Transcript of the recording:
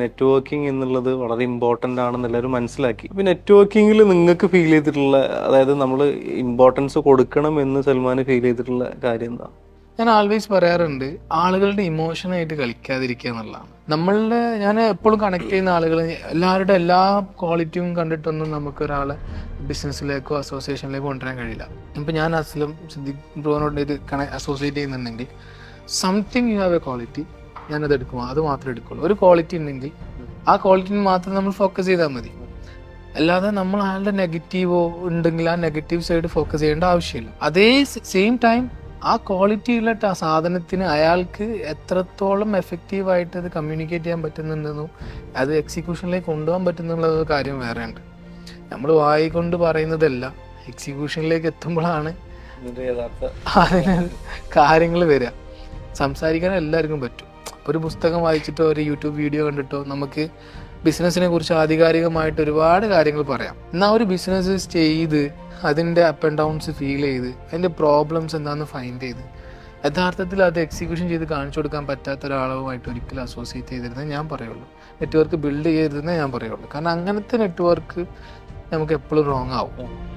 Networking എന്നുള്ളത് വളരെ important ആണെന്ന് എല്ലാവരും മനസ്സിലാക്കി. ഇപ്പം നെറ്റ്വർക്കിങ്ങിൽ നിങ്ങൾക്ക് ഫീൽ ചെയ്തിട്ടുള്ള അതായത് നമ്മൾ ഇമ്പോർട്ടൻസ് കൊടുക്കണം എന്ന് സൽമാൻ ഫീൽ ചെയ്തിട്ടുള്ള കാര്യം എന്താ? ഞാൻ ആൾവേസ് പറയാറുണ്ട് ആളുകളുടെ ഇമോഷനായിട്ട് കളിക്കാതിരിക്കുക എന്നുള്ളതാണ്. നമ്മളുടെ ഞാൻ എപ്പോഴും കണക്ട് ചെയ്യുന്ന ആളുകൾ എല്ലാവരുടെ എല്ലാ ക്വാളിറ്റിയും കണ്ടിട്ടൊന്നും നമുക്ക് ഒരാളെ ബിസിനസ്സിലേക്കോ അസോസിയേഷനിലേക്കോ കൊണ്ടുവരാൻ കഴിയില്ല. ഇപ്പം ഞാൻ അസ്ലം സിദ്ദിഖ് ബ്രോനോട് ഇത് അസോസിയേറ്റ് ചെയ്യുന്നുണ്ടെങ്കിൽ something you have a quality ഞാനത് എടുക്കും അത് മാത്രമേ എടുക്കുള്ളൂ. ഒരു ക്വാളിറ്റി ഉണ്ടെങ്കിൽ ആ ക്വാളിറ്റിന് മാത്രം നമ്മൾ ഫോക്കസ് ചെയ്താൽ മതി. അല്ലാതെ നമ്മൾ അയാളുടെ നെഗറ്റീവോ ഉണ്ടെങ്കിൽ ആ നെഗറ്റീവ് സൈഡ് ഫോക്കസ് ചെയ്യേണ്ട ആവശ്യമില്ല. അതേ സെയിം ടൈം ആ ക്വാളിറ്റി ഉള്ള ആ സാധനത്തിന് അയാൾക്ക് എത്രത്തോളം എഫക്റ്റീവായിട്ട് അത് കമ്മ്യൂണിക്കേറ്റ് ചെയ്യാൻ പറ്റുന്നുണ്ടെന്നും അത് എക്സിക്യൂഷനിലേക്ക് കൊണ്ടുപോകാൻ പറ്റുന്നുള്ള കാര്യം വേറെയുണ്ട്. നമ്മൾ വായി കൊണ്ട് പറയുന്നതല്ല എക്സിക്യൂഷനിലേക്ക് എത്തുമ്പോഴാണ് അതിന് കാര്യങ്ങൾ വരിക. സംസാരിക്കാൻ എല്ലാവർക്കും പറ്റും. ഒരു പുസ്തകം വായിച്ചിട്ടോ ഒരു യൂട്യൂബ് വീഡിയോ കണ്ടിട്ടോ നമുക്ക് ബിസിനസ്സിനെ കുറിച്ച് ആധികാരികമായിട്ട് ഒരുപാട് കാര്യങ്ങൾ പറയാം. എന്നാൽ ഒരു ബിസിനസ് ചെയ്ത് അതിന്റെ അപ്പ് ആൻഡ് ഡൗൺസ് ഫീൽ ചെയ്ത് അതിന്റെ പ്രോബ്ലംസ് എന്താണെന്ന് ഫൈൻഡ് ചെയ്ത് യഥാർത്ഥത്തിൽ അത് എക്സിക്യൂഷൻ ചെയ്ത് കാണിച്ചു കൊടുക്കാൻ പറ്റാത്ത ഒരാളുമായിട്ട് ഒരിക്കലും അസോസിയേറ്റ് ചെയ്തിരുന്നേ ഞാൻ പറയുള്ളൂ. നെറ്റ്വർക്ക് ബിൽഡ് ചെയ്തിരുന്നേ ഞാൻ പറയുള്ളൂ. കാരണം അങ്ങനത്തെ നെറ്റ്വർക്ക് നമുക്ക് എപ്പോഴും റോങ് ആവും.